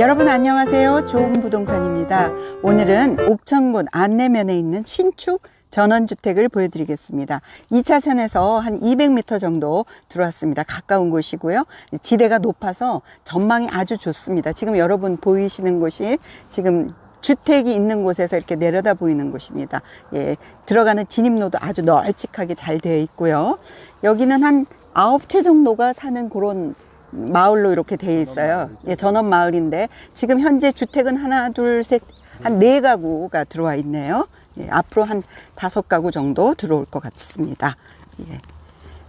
여러분 안녕하세요. 좋은 부동산입니다. 오늘은 옥천군 안내면에 있는 신축 전원주택을 보여드리겠습니다. 2차선에서 한 200m 정도 들어왔습니다. 가까운 곳이고요. 지대가 높아서 전망이 아주 좋습니다. 지금 여러분 보이시는 곳이 지금 주택이 있는 곳에서 이렇게 내려다 보이는 곳입니다. 예, 들어가는 진입로도 아주 널찍하게 잘 되어 있고요. 여기는 한 아홉 채 정도가 사는 그런 마을로 이렇게 되어 있어요. 예, 전원 마을인데 지금 현재 주택은 하나, 둘, 셋, 한 네 가구가 들어와 있네요. 예, 앞으로 한 다섯 가구 정도 들어올 것 같습니다. 예.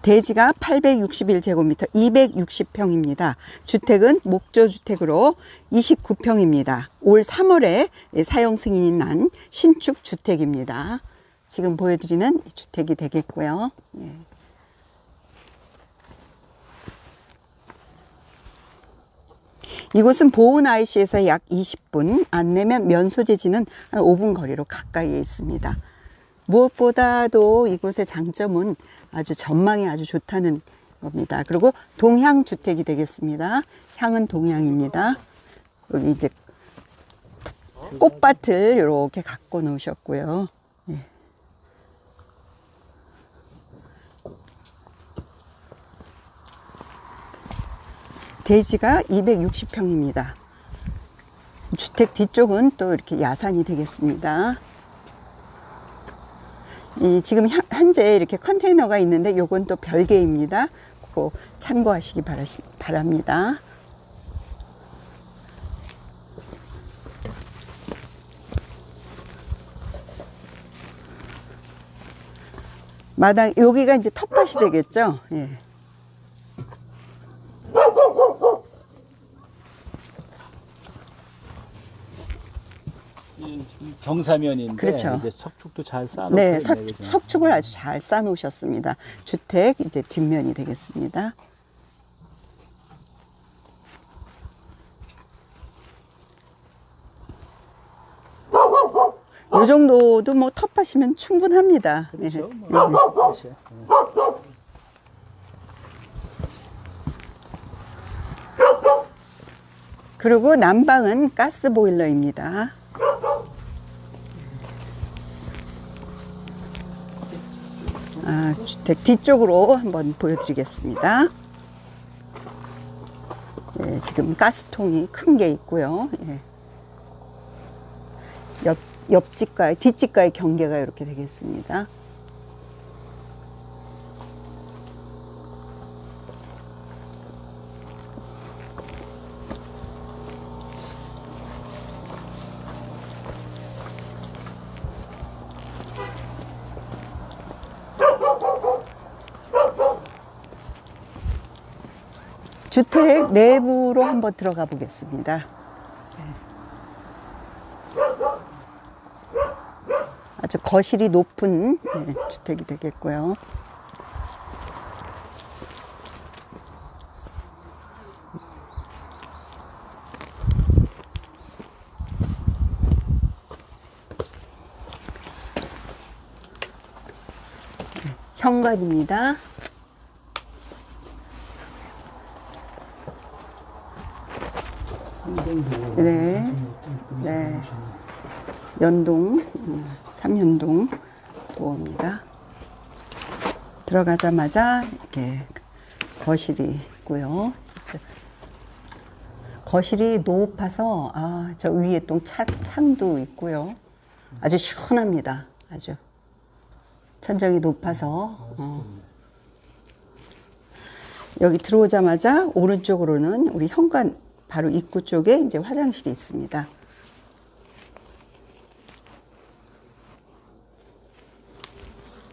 대지가 861제곱미터 260평입니다. 주택은 목조주택으로 29평입니다. 올 3월에 사용 승인이 난 신축 주택입니다. 지금 보여드리는 이 주택이 되겠고요. 예. 이곳은 보은 IC에서 약 20분, 안내면 면소재지는 한 5분 거리로 가까이에 있습니다. 무엇보다도 이곳의 장점은 아주 전망이 아주 좋다는 겁니다. 그리고 동향 주택이 되겠습니다. 향은 동향입니다. 여기 이제 꽃밭을 이렇게 갖고 놓으셨고요. 예. 대지가 260평입니다. 주택 뒤쪽은 또 이렇게 야산이 되겠습니다. 이 지금 현- 현재 이렇게 컨테이너가 있는데 요건 또 별개입니다. 그거 참고하시기 바라시, 바랍니다. 마당 여기가 이제 텃밭이 되겠죠. 예. 이 경사면인데 그렇죠. 이제 석축도 잘 쌓아놓고 네, 석? 석축을 아주 잘 쌓아놓으셨습니다. 주택 이제 뒷면이 되겠습니다. 이 정도도 뭐 텃밭이면 충분합니다. 그렇죠. 예. 뭐. 예. 그리고 난방은 가스 보일러입니다. 아, 주택 뒤쪽으로 한번 보여드리겠습니다. 예, 지금 가스통이 큰 게 있고요. 예. 옆, 옆집과 뒷집과의 경계가 이렇게 되겠습니다. 주택 내부로 한번 들어가 보겠습니다. 아주 거실이 높은 네, 주택이 되겠고요. 네, 현관입니다. 네. 네. 연동, 음, 삼연동 도어입니다. 들어가자마자 이렇게 거실이 있고요. 거실이 높아서 아, 저 위에 또 차, 창도 있고요. 아주 시원합니다. 아주 천정이 높아서 어. 여기 들어오자마자 오른쪽으로는 우리 현관 바로 입구 쪽에 이제 화장실이 있습니다.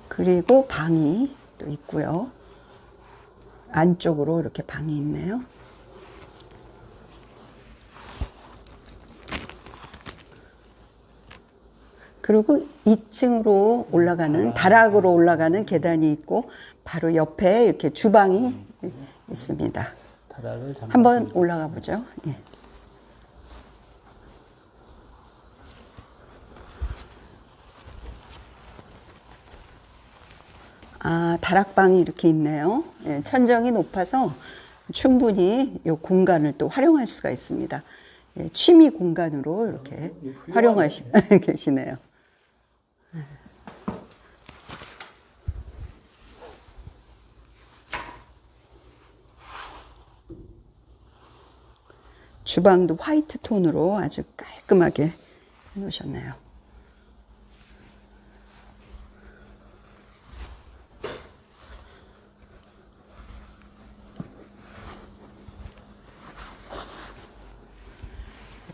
그리고 방이 또 있고요. 안쪽으로 이렇게 방이 있네요. 그리고 2층으로 올라가는 다락으로 올라가는 계단이 있고 바로 옆에 이렇게 주방이 있습니다. 다락을 잠깐 한번 올라가 보죠. 예. 아, 다락방이 이렇게 있네요. 예, 천정이 높아서 충분히 이 공간을 또 활용할 수가 있습니다. 예, 취미 공간으로 이렇게 활용하시고 계시네요. 주방도 화이트 톤으로 아주 깔끔하게 해놓으셨네요.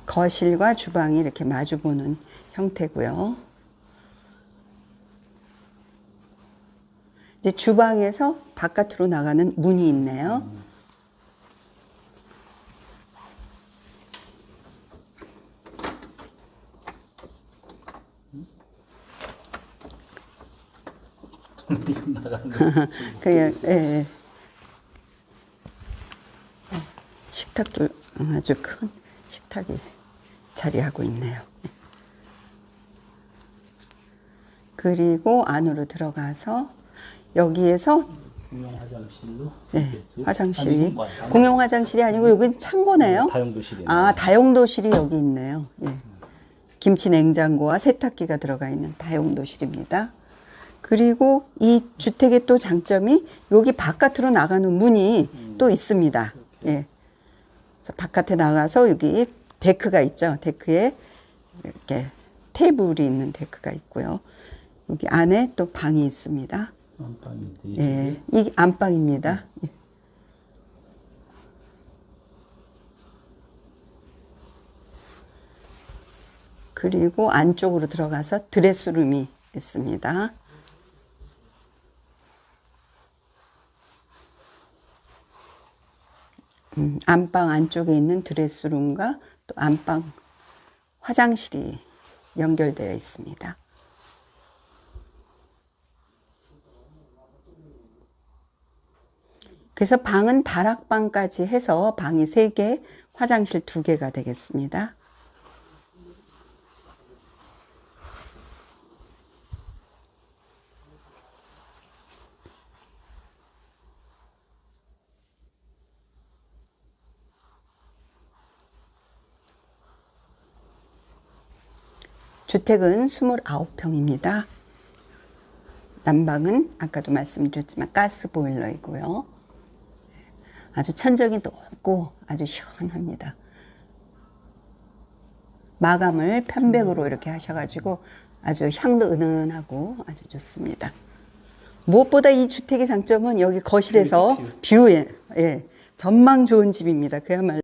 거실과 주방이 이렇게 마주보는 형태고요. 이제 주방에서 바깥으로 나가는 문이 있네요. 이거 나가는 거. 그, 예, 예. 식탁도 아주 큰 식탁이 자리하고 있네요. 그리고 안으로 들어가서 여기에서 공용 화장실로. 네, 있겠지? 화장실이 아니, 뭐, 아니, 공용 화장실이 아니고 여기는 창고네요. 다용도실이네. 아, 다용도실이 여기 있네요. 예. 김치 냉장고와 세탁기가 들어가 있는 다용도실입니다. 그리고 이 주택의 또 장점이 여기 바깥으로 나가는 문이 또 있습니다. 예. 그래서 바깥에 나가서 여기 데크가 있죠. 데크에 이렇게 테이블이 있는 데크가 있고요. 여기 안에 또 방이 있습니다. 안방인데. 이 예. 이 안방입니다. 예. 그리고 안쪽으로 들어가서 드레스룸이 있습니다. 음, 안방 안쪽에 있는 드레스룸과 또 안방 화장실이 연결되어 있습니다. 그래서 방은 다락방까지 해서 방이 세개 화장실 두개가 되겠습니다. 주택은 29평입니다. 난방은 아까도 말씀드렸지만 가스 보일러이고요. 아주 천정이 높고 아주 시원합니다. 마감을 편백으로 이렇게 하셔가지고 아주 향도 은은하고 아주 좋습니다. 무엇보다 이 주택의 장점은 여기 거실에서 뷰에 예, 전망 좋은 집입니다. 그야말로.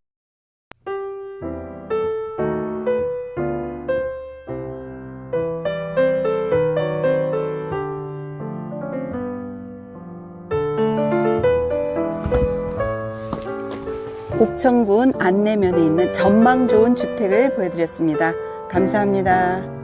옥천군 안내면에 있는 전망 좋은 주택을 보여드렸습니다. 감사합니다.